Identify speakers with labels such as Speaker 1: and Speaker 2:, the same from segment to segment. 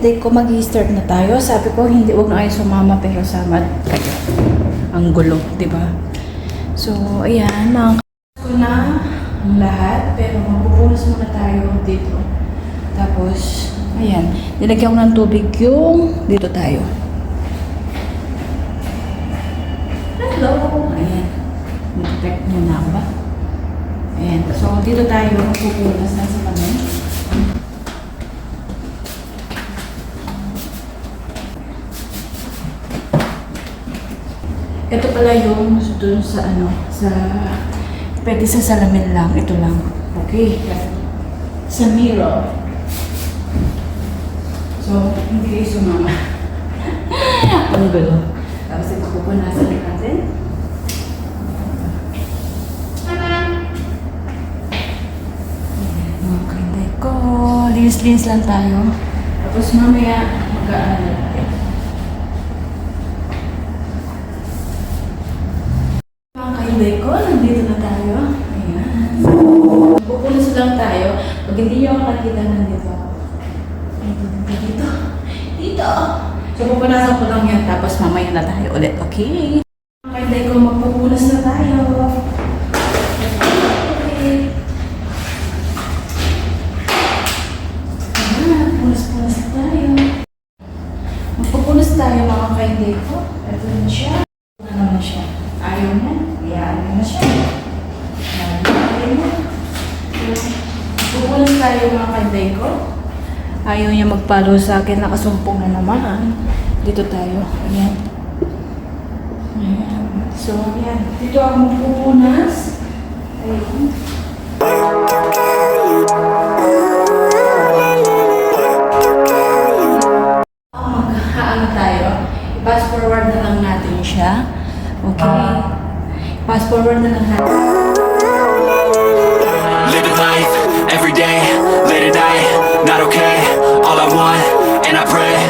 Speaker 1: kainday ko, mag-start na tayo. Sabi ko, hindi, wag na kayo sumama, pero sama kayo. Ang gulo, di ba? So, ayan, nakaka ko na ang lahat, pero magpupunas muna tayo dito. Tapos, ayan, nilagyan ko ng tubig yung dito tayo. Hello! Ayan. Detect mo na ako ba? Ayan. So, dito tayo magpupunas na sa kami. Ito pala yung dun sa ano, sa... Pwede sa salamin lang. Ito lang. Okay. Sa mirror. So, hindi kayo sumama. Ang gulo. Tapos ito pupunasan natin. Ayan, mga kanday ko. Linis-linis lang tayo. Tapos mamaya mag-aano kainday ko, nandito na tayo. Ayan. Pupunas lang tayo. Pag hindi nyo ako nakita, nandito ako. Dito, dito, dito. So, pupunasan ko lang yan. Tapos mamaya na tayo ulit. Okay? Kainday ko, magpupunas na tayo. Okay. Ayan, punas-punas na tayo. Magpupunas tayo mga kainday ko. Ito na siya. Ano naman siya? Ayaw na. Iyaan mo na siya. Ayaw na. Pupunas tayo mga kanday ko. Magpalo sa akin. Nakasumpong na naman. Dito tayo. Ayan. Ayan. So, ayan. Dito ako magpupunas. Ayan. Mag-ano tayo. I-pass forward na lang natin siya. Okay. Pass forward na lang natin.
Speaker 2: Living life every day, and I pray,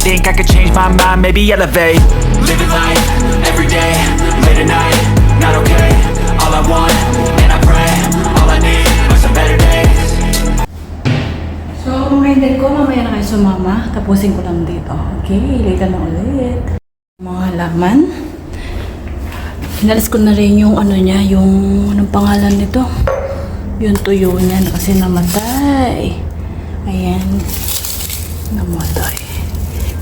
Speaker 2: Think I could change my mind, maybe elevate. Living life every day, late at night, not okay. All I want, and I pray, all I need are some better days.
Speaker 1: So, mga hindi ko, mamaya na kayo sumama. Tapusin ko lang dito. Okay, later na ulit. Mga halaman. Inalis ko na rin yung ano niya, yung anong pangalan nito. Yung tuyo niya na kasi namatay. Ayan. Namatay.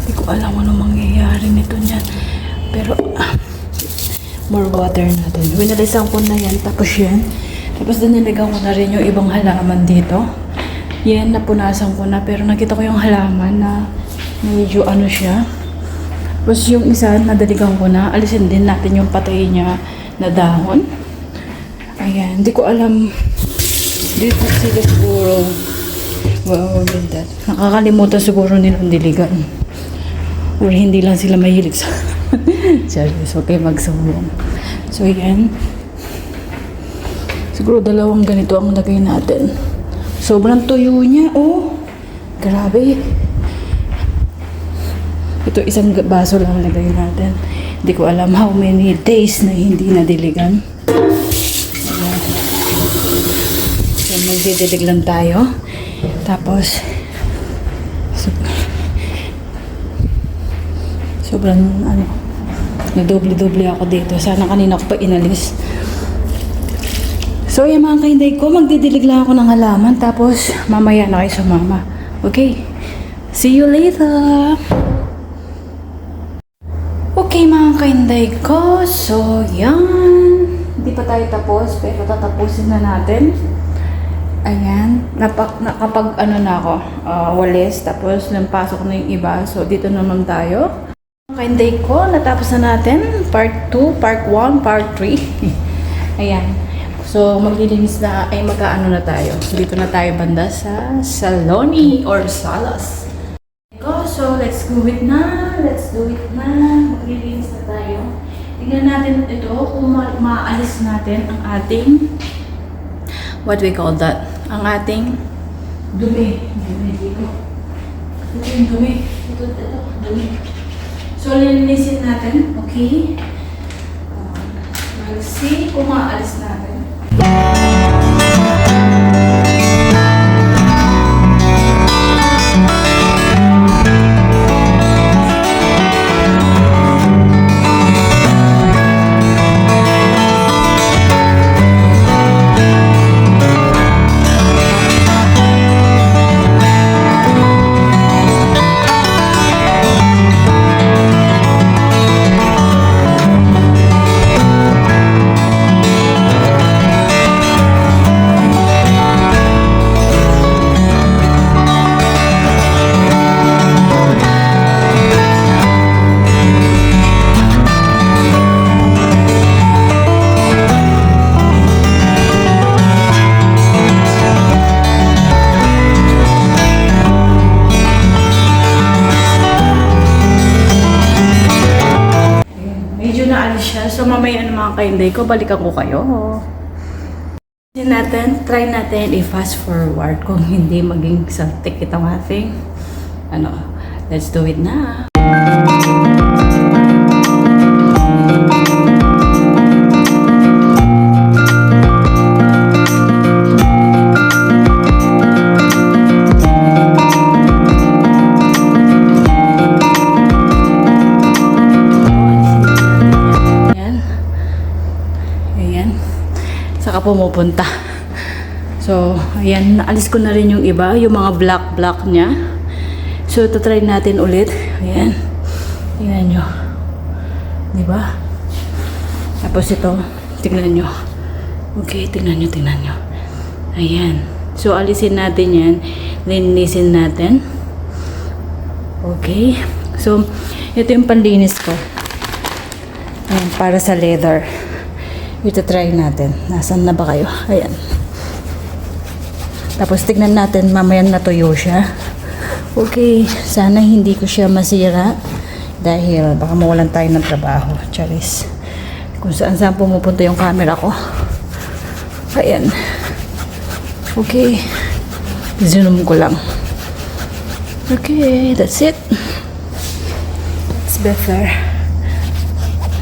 Speaker 1: Hindi ko alam ano mangyayari nito niyan. Pero, ah, more water natin. Winalisan ko na yan. Tapos yan. Tapos diniligan ko na rin yung ibang halaman dito. Yan, napunasan ko na. Pero nakita ko yung halaman na medyo ano siya. Tapos yung isa, nadaligan ko na. Alisin din natin yung patay niya na dahon. Ayan, hindi ko alam. Dito sila siguro. Wow, ganda. Nakakalimutan siguro nilang diligan. Or hindi lang sila mahilig sa... Serious, okay magsumbong. So, yan. Siguro dalawang ganito ang lagay natin. Sobrang tuyo niya, oh. Grabe. Ito isang baso lang lagay natin. Hindi ko alam how many days na hindi nadiligan. Ayan. So, magdidilig lang tayo. Tapos, so, sobrang, ano, nadoble-doble ako dito. Sana kanina ko pa inalis. So, yung mga kainday ko, magdidilig lang ako ng halaman. Tapos, mamaya na kayo sumama. Okay? See you later! Okay mga kainday ko, so yan. Hindi pa tayo tapos, pero tatapusin na natin. Ayan, napak, nakapag ano na ako, ah, walis, tapos nampasok na yung iba. So dito naman tayo. Mga kainday ko, natapos na natin. Part 2, part 1, part 3. Ayan. So maglilinis na, ay mag-ano na tayo. Dito na tayo banda sa Saloni or Salas. do it na. Let's do it na. Maglilinis na tayo. Tingnan natin ito kung ma- maalis natin ang ating what we call that? Ang ating dumi. Dumi dito. Ito yung dumi. Ito, ito, dumi. So, lilinisin natin. Okay? Um, we'll see kung siya. So, mamaya ng mga kainday ko, balikan ko kayo. Hindi natin, try natin i-fast forward kung hindi maging saltik itong ating ano, let's do it na. Ayan. Pumupunta. So, ayan. Naalis ko na rin yung iba. Yung mga black-black niya. So, ito try natin ulit. Ayan. Tingnan nyo. Diba? Tapos ito. Tingnan nyo. Okay, tingnan nyo, tingnan nyo. Ayan. So, alisin natin yan. Linisin natin. Okay. So, ito yung panlinis ko. Ayan, para sa leather. Ito try natin. Nasaan na ba kayo? Ayan. Tapos tignan natin, mamaya natuyo siya. Okay, sana hindi ko siya masira. Dahil baka mawalan tayo ng trabaho. Charis. Kung saan saan pumupunta yung camera ko. Ayan. Okay. Zoom ko lang. Okay, that's it. It's better.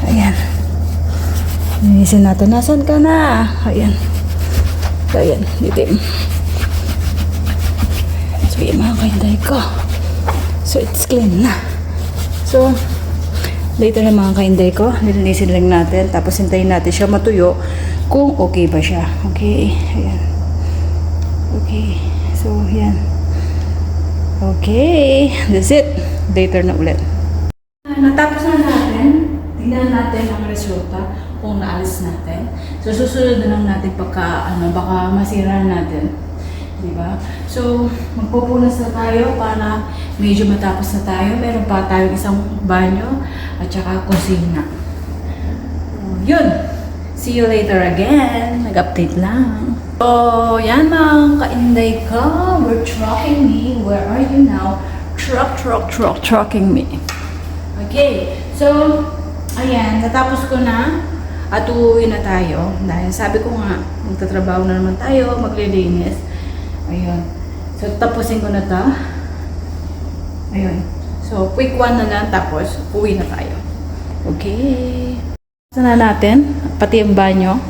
Speaker 1: Ayan. Linisin natin. Nasaan ka na? Ayan. Ayan. Ditim. So, yung mga kainday ko. So, it's clean na. So, later na mga kainday ko. Nilinisin lang natin. Tapos, hintayin natin siya matuyo kung okay ba siya. Okay. Ayan. Okay. So, yan. Okay. That's it. Later na ulit. Natapos na natin. Tingnan natin ang resulta kung naalis natin. So, susunod na lang natin pagka, ano, baka masira natin. Di ba? So, magpupunas na tayo para medyo matapos na tayo. Meron pa tayong isang banyo at saka kusina. So, yun. See you later again. Nag-update lang. So, yan mga kainday ko. We're trucking me. Where are you now? Truck, truck, truck, trucking me. Okay. So, ayan. Natapos ko na. At uuwi na tayo. Dahil sabi ko nga, magtatrabaho na naman tayo, maglilinis. Ayun. So, tapusin ko na to. Ayun. So, quick one na lang, tapos uwi na tayo. Okay. Sana natin, pati yung banyo.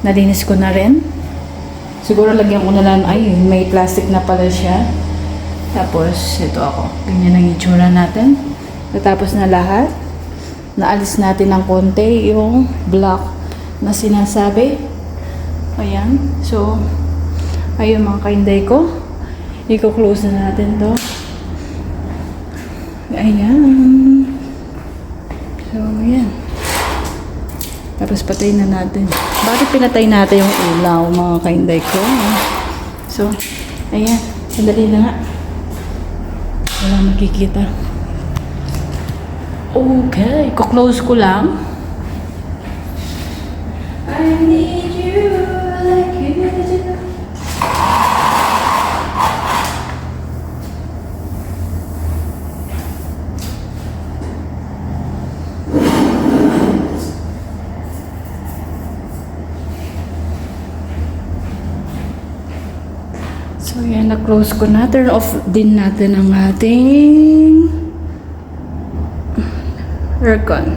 Speaker 1: Nalinis ko na rin. Siguro lagyan ko na lang, ay, may plastic na pala siya. Tapos, ito ako. Ganyan ang itsura natin. Natapos na lahat. Naalis natin ng konti yung block na sinasabi. Ayan. So, ayun mga kainday ko. Iko-close na natin to. Ayan. So, ayan. Tapos patay na natin. Bakit pinatay natin yung ilaw, mga kainday ko? So, ayan. Sandali na nga. Wala makikita. Okay, kuklose ko lang. I need you like you do. So yan, na-close ko na. Turn off din natin ang ating aircon.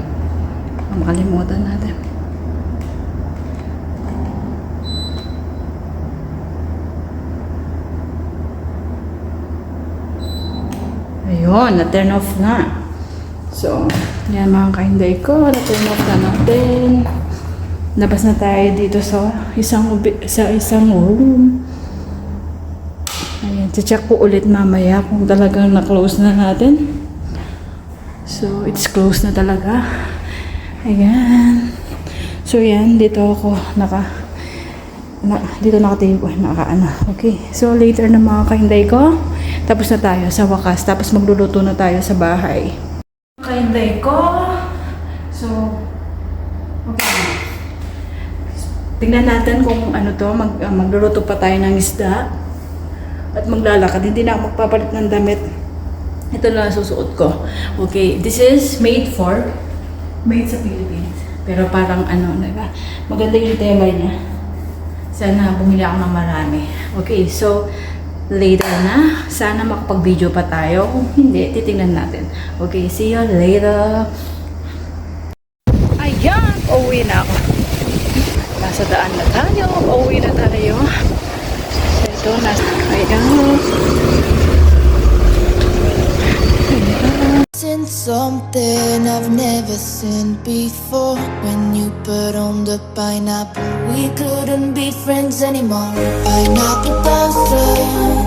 Speaker 1: Makalimutan natin. Ayun, na-turn off na. So, yan mga kainday ko. Na-turn off na natin. Labas na tayo dito sa isang sa isang room. Ayan, check ko ulit mamaya kung talagang na-close na natin. So, it's closed na talaga. Ayan. So, yan. Dito ako naka na, dito nakatibo, naka ano. Okay. So, later na mga kainday ko. Tapos na tayo sa wakas. Tapos magluluto na tayo sa bahay. Kainday ko. So, okay. Tingnan natin kung ano to, mag, ah, magluluto pa tayo ng isda. At maglalakad. Hindi na ako magpapalit ng damit. Ito na susuot ko. Okay, this is made for, made sa Philippines. Pero parang ano, diba? maganda yung tela niya. Sana bumili ako ng marami. Okay, so later na. Sana makapag-video pa tayo. Kung hindi, titingnan natin. Okay, see you later. Ayan, pauwi na ako. Nasa daan na tayo. Pauwi na tayo. So, ito, nasa, ayan.
Speaker 3: Something I've never seen before. When you put on the pineapple, we couldn't be friends anymore. Pineapple thousand,